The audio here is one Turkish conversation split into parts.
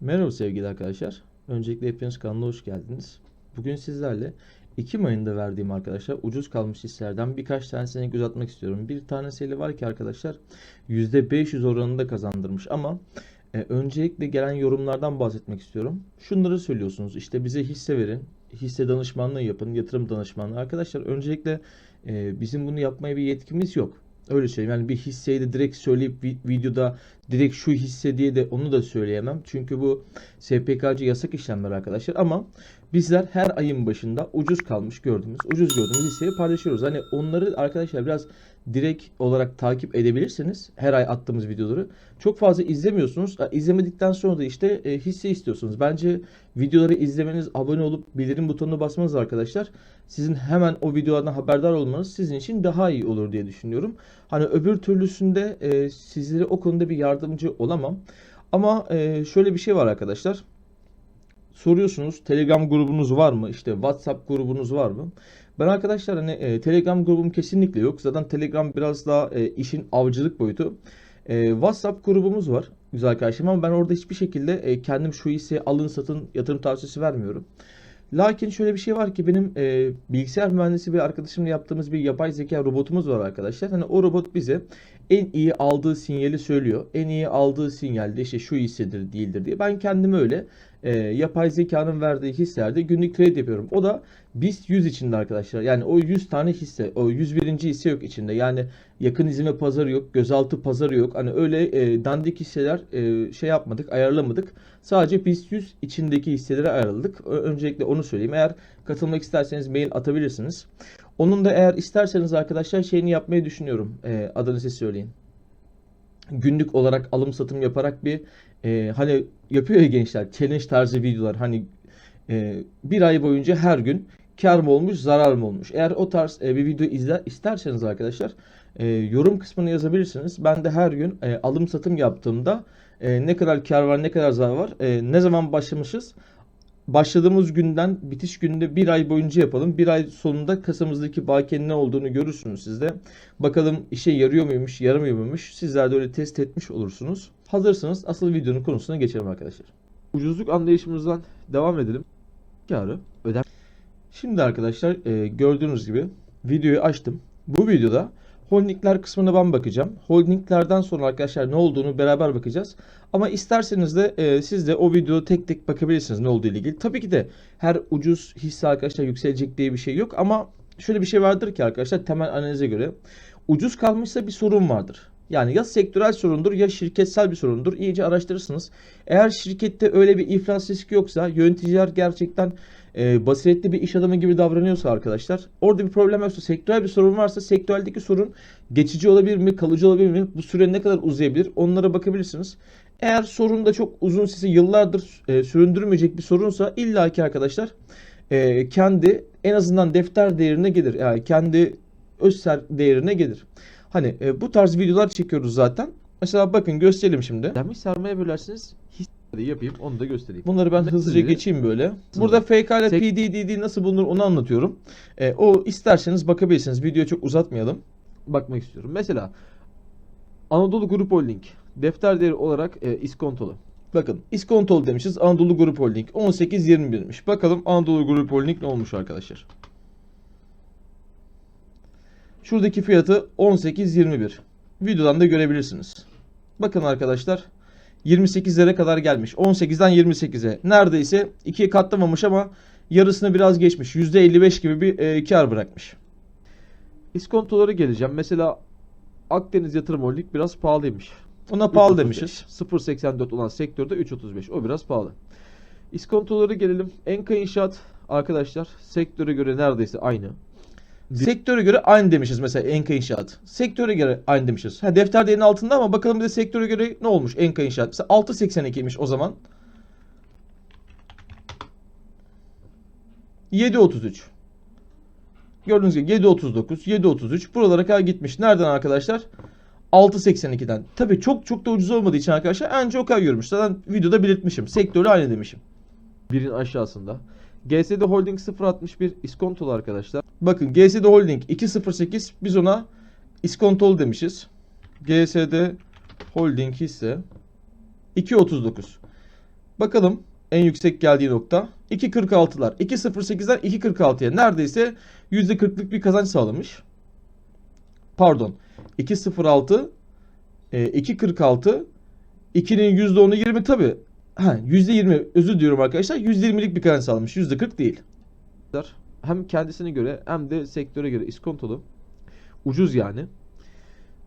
Merhaba sevgili arkadaşlar. Öncelikle hepiniz kanalına hoş geldiniz. Bugün sizlerle Ekim ayında verdiğim arkadaşlar ucuz kalmış hisselerden birkaç tanesini göz atmak istiyorum. Bir tanesiyle var ki arkadaşlar %500 oranında kazandırmış ama e, öncelikle gelen yorumlardan bahsetmek istiyorum. Şunları söylüyorsunuz işte bize hisse verin, hisse danışmanlığı yapın, yatırım danışmanlığı. Arkadaşlar öncelikle e, bizim bunu yapmaya bir yetkimiz yok. Öyle söyleyeyim. Yani bir hisseyi de direkt söyleyip vi- videoda direkt şu hisse diye de onu da söyleyemem. Çünkü bu SPK'cı yasak işlemler arkadaşlar ama bizler her ayın başında ucuz kalmış gördüğümüz, ucuz gördüğümüz hisseyi paylaşıyoruz. Hani onları arkadaşlar biraz direkt olarak takip edebilirsiniz. Her ay attığımız videoları. Çok fazla izlemiyorsunuz. İzlemedikten sonra da işte e, hisse istiyorsunuz. Bence videoları izlemeniz, abone olup bildirim butonuna basmanız arkadaşlar sizin hemen o videolardan haberdar olmanız sizin için daha iyi olur diye düşünüyorum. Hani öbür türlüsünde e, sizlere o konuda bir yardımcı olamam. Ama e, şöyle bir şey var arkadaşlar. Soruyorsunuz Telegram grubunuz var mı? İşte WhatsApp grubunuz var mı? Ben arkadaşlar hani e, Telegram grubum kesinlikle yok. Zaten Telegram biraz daha e, işin avcılık boyutu. E, WhatsApp grubumuz var güzel arkadaşlarım ama ben orada hiçbir şekilde e, kendim şu hisseyi alın satın yatırım tavsiyesi vermiyorum. Lakin şöyle bir şey var ki benim e, bilgisayar mühendisi bir arkadaşımla yaptığımız bir yapay zeka robotumuz var arkadaşlar. Hani o robot bize en iyi aldığı sinyali söylüyor. En iyi aldığı sinyalde işte şu hissedir değildir diye. Ben kendime öyle e, yapay zekanın verdiği hisselerde günlük trade yapıyorum. O da BIST 100 içinde arkadaşlar. Yani o 100 tane hisse, o 101. hisse yok içinde. Yani yakın izleme pazarı yok, gözaltı pazarı yok. Hani öyle e, dandik hisseler e, şey yapmadık, ayarlamadık. Sadece BIST 100 içindeki hisseleri ayarladık. Öncelikle onu söyleyeyim. Eğer katılmak isterseniz mail atabilirsiniz. Onun da eğer isterseniz arkadaşlar şeyini yapmayı düşünüyorum. E, adını siz söyleyin. Günlük olarak alım satım yaparak bir e, hani yapıyor ya gençler challenge tarzı videolar. Hani e, bir ay boyunca her gün kar mı olmuş, zarar mı olmuş? Eğer o tarz e, bir video izler isterseniz arkadaşlar e, yorum kısmına yazabilirsiniz. Ben de her gün e, alım satım yaptığımda e, ne kadar kar var, ne kadar zarar var, e, ne zaman başlamışız, başladığımız günden bitiş gününde bir ay boyunca yapalım. Bir ay sonunda kasamızdaki bakiyenin ne olduğunu görürsünüz siz de. Bakalım işe yarıyor muymuş, yaramıyor muymuş? Sizler de öyle test etmiş olursunuz. Hazırsanız asıl videonun konusuna geçelim arkadaşlar. Ucuzluk anlayışımızdan devam edelim. Karı ödem. Şimdi arkadaşlar e, gördüğünüz gibi videoyu açtım. Bu videoda holdingler kısmına ben bakacağım. Holdinglerden sonra arkadaşlar ne olduğunu beraber bakacağız. Ama isterseniz de e, siz de o videoda tek tek bakabilirsiniz ne olduğu ile ilgili. Tabii ki de her ucuz hisse arkadaşlar yükselecek diye bir şey yok ama şöyle bir şey vardır ki arkadaşlar temel analize göre ucuz kalmışsa bir sorun vardır. Yani ya sektörel sorundur ya şirketsel bir sorundur. İyice araştırırsınız. Eğer şirkette öyle bir iflas riski yoksa yöneticiler gerçekten e, basiretli bir iş adamı gibi davranıyorsa arkadaşlar orada bir problem yoksa sektörel bir sorun varsa sektöreldeki sorun geçici olabilir mi kalıcı olabilir mi bu süre ne kadar uzayabilir onlara bakabilirsiniz. Eğer sorun da çok uzun sizi yıllardır e, süründürmeyecek bir sorunsa illaki arkadaşlar e, kendi en azından defter değerine gelir. Yani kendi öz ser değerine gelir. Hani e, bu tarz videolar çekiyoruz zaten. Mesela bakın gösterelim şimdi. Demiş sarmaya bölersiniz. Hisse yapayım onu da göstereyim. Bunları ben hızlıca geçeyim böyle. Burada FK ile PDDD nasıl bulunur onu anlatıyorum. E, o isterseniz bakabilirsiniz. Videoyu çok uzatmayalım. Bakmak istiyorum. Mesela Anadolu Grup Holding defter değeri olarak e, iskontolu. Bakın iskontol demişiz. Anadolu Grup Holding 18.21'miş. Bakalım Anadolu Grup Holding ne olmuş arkadaşlar. Şuradaki fiyatı 18.21. Videodan da görebilirsiniz. Bakın arkadaşlar 28'lere kadar gelmiş. 18'den 28'e. Neredeyse ikiye katlamamış ama yarısını biraz geçmiş. %55 gibi bir e, kar bırakmış. İskontolara geleceğim. Mesela Akdeniz Yatırım Holding biraz pahalıymış. Ona pahalı 3.35. demişiz. 0.84 olan sektörde 3.35. O biraz pahalı. İskontolara gelelim. Enka İnşaat arkadaşlar sektöre göre neredeyse aynı. Sektöre göre aynı demişiz mesela Enka İnşaat. Sektöre göre aynı demişiz. Ha, defter değerinin altında ama bakalım bir de sektöre göre ne olmuş Enka İnşaat. Mesela 6.82'ymiş o zaman. 7.33. Gördüğünüz gibi 7.39, 7.33 buralara kadar gitmiş. Nereden arkadaşlar? 6.82'den. Tabii çok çok da ucuz olmadığı için arkadaşlar anca o kadar görmüş. Zaten videoda belirtmişim. Sektörü aynı demişim. Birin aşağısında. GSD Holding 0.61 iskontolu arkadaşlar. Bakın GSD Holding 208 biz ona iskontol demişiz. GSD Holding hisse 239. Bakalım en yüksek geldiği nokta 2.46'lar. 2.08'den 2.46'ya neredeyse %40'lık bir kazanç sağlamış. Pardon. 2.06 e, 2.46 2'nin %10'u 20 tabi. Ha, %20 özür diliyorum arkadaşlar. %20'lik bir kazanç sağlamış. %40 değil. Hem kendisine göre hem de sektöre göre iskontolu. Ucuz yani.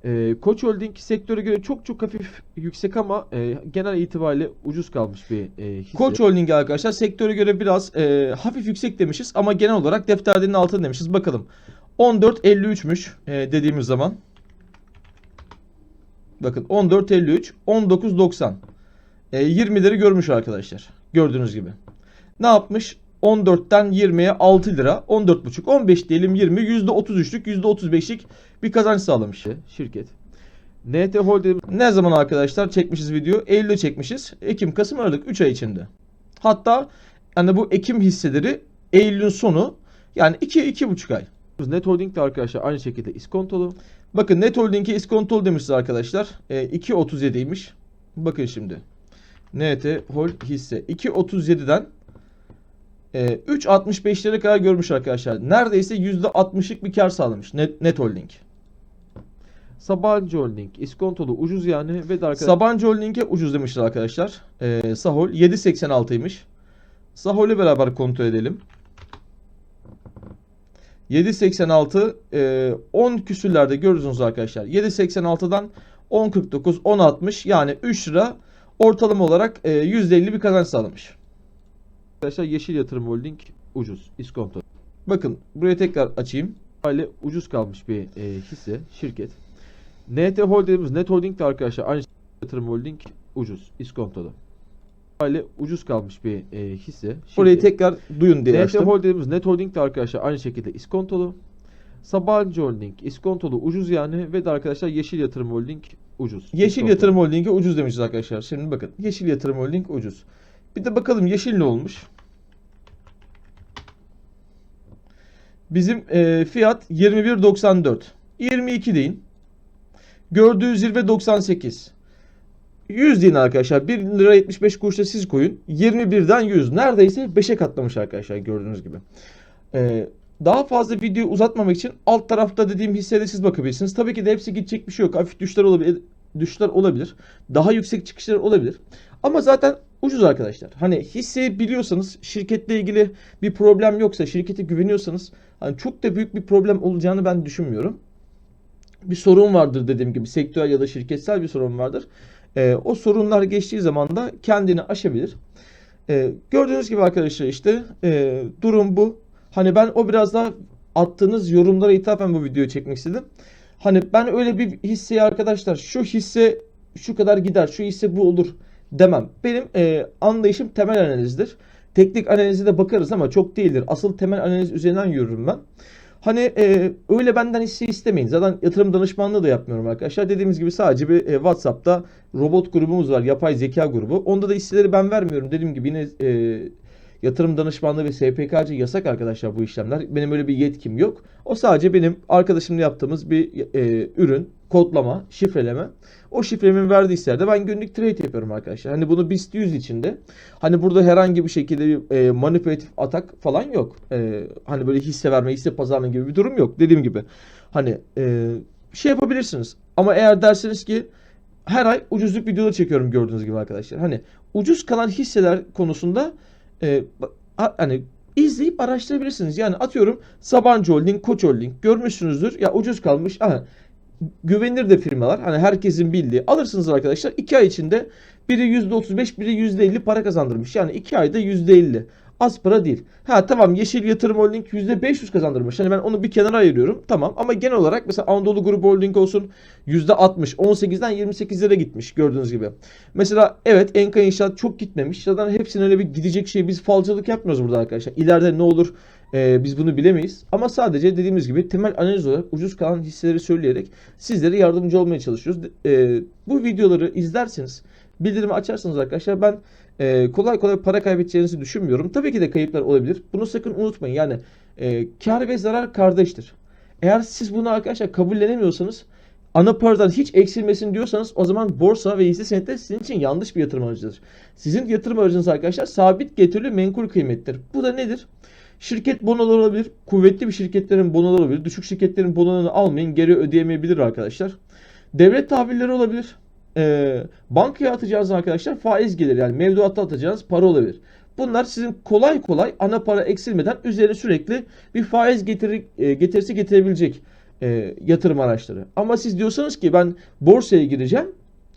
Ee, Koç Holding sektöre göre çok çok hafif yüksek ama e, genel itibariyle ucuz kalmış bir e, hisse. Koç Holding arkadaşlar sektöre göre biraz e, hafif yüksek demişiz ama genel olarak defterlerinin altında demişiz. Bakalım. 14.53'müş e, dediğimiz zaman. Bakın 14.53, 19.90. E, 20'leri görmüş arkadaşlar. Gördüğünüz gibi. Ne yapmış? 14'ten 20'ye 6 lira, 14,5, 15 diyelim 20, %33'lük, %35'lik bir kazanç sağlamış. şirket. NT Holding Ne zaman arkadaşlar çekmişiz video? Eylül'de çekmişiz. Ekim, Kasım, Aralık 3 ay içinde. Hatta hani bu Ekim hisseleri Eylül'ün sonu yani 2 iki, 2,5 ay. Net Holding de arkadaşlar aynı şekilde iskontolu. Bakın Net Holding'e iskontol demişiz arkadaşlar. E, 2.37'ymiş. Bakın şimdi. NT Hol hisse 2.37'den e, 3.65'lere kadar görmüş arkadaşlar. Neredeyse %60'lık bir kar sağlamış Net, Net Holding. Sabancı Holding iskontolu ucuz yani ve arkadaşlar Sabancı Holding'e ucuz demişler arkadaşlar. Ee, Sahol 7.86'ymış. Sahol'ü beraber kontrol edelim. 7.86 e, 10 küsürlerde görüyorsunuz arkadaşlar. 7.86'dan 10.49 10.60 yani 3 lira ortalama olarak e, %50 bir kazanç sağlamış. Arkadaşlar Yeşil Yatırım Holding ucuz iskontolu. Bakın buraya tekrar açayım. Aile ucuz kalmış bir e, hisse, şirket. NT Holding'imiz Net Holding de arkadaşlar aynı yatırım holding ucuz, iskontolu. Aile ucuz kalmış bir e, hisse, şirket. Burayı tekrar duyun diye NT açtım. Holding'imiz Net Holding de arkadaşlar aynı şekilde iskontolu. Sabancı Holding iskontolu ucuz yani ve de arkadaşlar Yeşil Yatırım Holding ucuz. Yeşil iskontolu. Yatırım Holding'e ucuz demişiz arkadaşlar. Şimdi bakın. Yeşil Yatırım Holding ucuz. Bir de bakalım Yeşil ne olmuş? Bizim e, fiyat 21.94. 22 deyin. Gördüğü zirve 98. 100 deyin arkadaşlar. 1 lira 75 kuruşa siz koyun. 21'den 100. Neredeyse 5'e katlamış arkadaşlar gördüğünüz gibi. Ee, daha fazla videoyu uzatmamak için alt tarafta dediğim hissede siz bakabilirsiniz. Tabii ki de hepsi gidecek bir şey yok. Hafif düşler olabilir. Düşler olabilir. Daha yüksek çıkışlar olabilir. Ama zaten ucuz arkadaşlar. Hani hisseyi biliyorsanız, şirketle ilgili bir problem yoksa, şirkete güveniyorsanız hani çok da büyük bir problem olacağını ben düşünmüyorum. Bir sorun vardır dediğim gibi sektörel ya da şirketsel bir sorun vardır. Ee, o sorunlar geçtiği zaman da kendini aşabilir. Ee, gördüğünüz gibi arkadaşlar işte e, durum bu. Hani ben o biraz daha attığınız yorumlara ithafen bu videoyu çekmek istedim. Hani ben öyle bir hisseyi arkadaşlar şu hisse şu kadar gider, şu hisse bu olur demem. Benim e, anlayışım temel analizdir. Teknik analize de bakarız ama çok değildir. Asıl temel analiz üzerinden yürürüm ben. Hani e, öyle benden hisse istemeyin. Zaten yatırım danışmanlığı da yapmıyorum arkadaşlar. Dediğimiz gibi sadece bir e, WhatsApp'ta robot grubumuz var. Yapay zeka grubu. Onda da hisseleri ben vermiyorum. Dediğim gibi yine e, yatırım danışmanlığı ve SPK'cı yasak arkadaşlar bu işlemler. Benim öyle bir yetkim yok. O sadece benim arkadaşımla yaptığımız bir e, ürün, kodlama, şifreleme. O şifremin verdiği hisselerde ben günlük trade yapıyorum arkadaşlar. Hani bunu BIST 100 içinde. Hani burada herhangi bir şekilde bir e, manipülatif atak falan yok. E, hani böyle hisse verme, hisse pazarlama gibi bir durum yok. Dediğim gibi hani e, şey yapabilirsiniz. Ama eğer derseniz ki her ay ucuzluk videoları çekiyorum gördüğünüz gibi arkadaşlar. Hani ucuz kalan hisseler konusunda e, hani izleyip araştırabilirsiniz. Yani atıyorum Sabancı Holding, Koç Holding görmüşsünüzdür. Ya ucuz kalmış. Aha, güvenilir de firmalar. Hani herkesin bildiği. Alırsınız arkadaşlar. 2 ay içinde biri %35, biri %50 para kazandırmış. Yani 2 ayda %50. Az para değil. Ha tamam Yeşil Yatırım Holding %500 kazandırmış. Hani ben onu bir kenara ayırıyorum. Tamam ama genel olarak mesela Anadolu Grubu Holding olsun %60. 18'den 28'lere gitmiş gördüğünüz gibi. Mesela evet Enka İnşaat çok gitmemiş. Zaten hepsinin öyle bir gidecek şey. Biz falcılık yapmıyoruz burada arkadaşlar. İleride ne olur e, biz bunu bilemeyiz. Ama sadece dediğimiz gibi temel analiz olarak ucuz kalan hisseleri söyleyerek sizlere yardımcı olmaya çalışıyoruz. E, bu videoları izlerseniz bildirimi açarsanız arkadaşlar ben e, kolay kolay para kaybedeceğinizi düşünmüyorum. Tabii ki de kayıplar olabilir. Bunu sakın unutmayın. Yani e, kar ve zarar kardeştir. Eğer siz bunu arkadaşlar kabullenemiyorsanız ana paradan hiç eksilmesin diyorsanız o zaman borsa ve hisse senetleri sizin için yanlış bir yatırım aracıdır. Sizin yatırım aracınız arkadaşlar sabit getirili menkul kıymettir. Bu da nedir? Şirket bonoları olabilir. Kuvvetli bir şirketlerin bonoları olabilir. Düşük şirketlerin bonolarını almayın. Geri ödeyemeyebilir arkadaşlar. Devlet tahvilleri olabilir. Ee, bankaya atacağınız arkadaşlar faiz gelir. Yani mevduatta atacağınız para olabilir. Bunlar sizin kolay kolay ana para eksilmeden üzerine sürekli bir faiz getiri, e, getirisi getirebilecek e, yatırım araçları. Ama siz diyorsanız ki ben borsaya gireceğim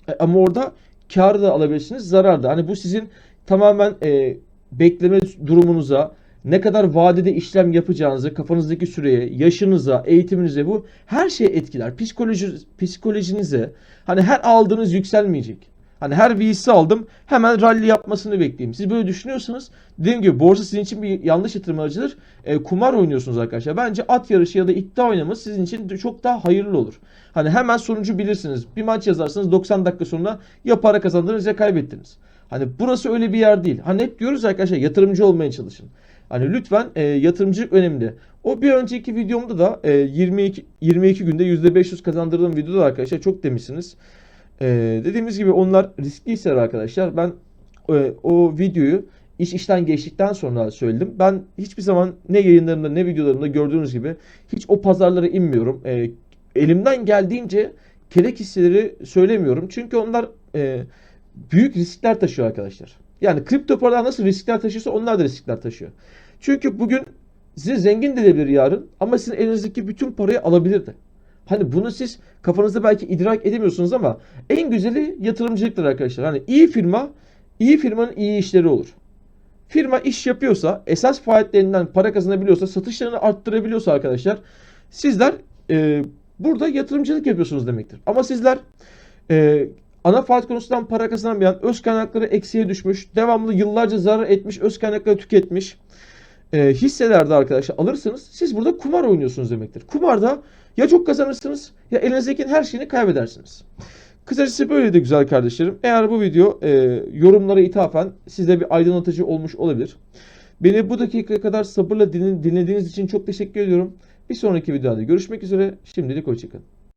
e, ama orada kar da alabilirsiniz, zarar da. Hani bu sizin tamamen e, bekleme durumunuza, ne kadar vadede işlem yapacağınızı, kafanızdaki süreye, yaşınıza, eğitiminize bu her şey etkiler. Psikoloji, psikolojinize, hani her aldığınız yükselmeyecek. Hani her VC aldım hemen rally yapmasını bekleyeyim. Siz böyle düşünüyorsanız dediğim gibi borsa sizin için bir yanlış yatırım aracıdır. E, kumar oynuyorsunuz arkadaşlar. Bence at yarışı ya da iddia oynaması sizin için çok daha hayırlı olur. Hani hemen sonucu bilirsiniz. Bir maç yazarsınız 90 dakika sonra ya para kazandınız ya kaybettiniz. Hani burası öyle bir yer değil. Hani hep diyoruz arkadaşlar yatırımcı olmaya çalışın. Hani lütfen e, yatırımcılık önemli. O bir önceki videomda da e, 22 22 günde %500 kazandırdığım videoda arkadaşlar çok demişsiniz. E, dediğimiz gibi onlar riskli hisseler arkadaşlar. Ben e, o videoyu iş işten geçtikten sonra söyledim. Ben hiçbir zaman ne yayınlarımda ne videolarımda gördüğünüz gibi hiç o pazarlara inmiyorum. E, elimden geldiğince kelek hisseleri söylemiyorum. Çünkü onlar e, büyük riskler taşıyor arkadaşlar. Yani kripto paralar nasıl riskler taşıyorsa onlar da riskler taşıyor. Çünkü bugün sizi zengin de edebilir yarın ama sizin elinizdeki bütün parayı alabilir de. Hani bunu siz kafanızda belki idrak edemiyorsunuz ama en güzeli yatırımcılıktır arkadaşlar. Hani iyi firma, iyi firmanın iyi işleri olur. Firma iş yapıyorsa, esas faaliyetlerinden para kazanabiliyorsa, satışlarını arttırabiliyorsa arkadaşlar sizler e, burada yatırımcılık yapıyorsunuz demektir. Ama sizler e, ana faaliyet konusundan para kazanamayan, öz kaynakları eksiye düşmüş, devamlı yıllarca zarar etmiş, öz kaynakları tüketmiş e, hisselerde arkadaşlar alırsınız. Siz burada kumar oynuyorsunuz demektir. Kumarda ya çok kazanırsınız ya elinizdeki her şeyini kaybedersiniz. Kısacası böyle de güzel kardeşlerim. Eğer bu video e, yorumlara ithafen size bir aydınlatıcı olmuş olabilir. Beni bu dakikaya kadar sabırla dinle- dinlediğiniz için çok teşekkür ediyorum. Bir sonraki videoda görüşmek üzere. Şimdilik hoşçakalın.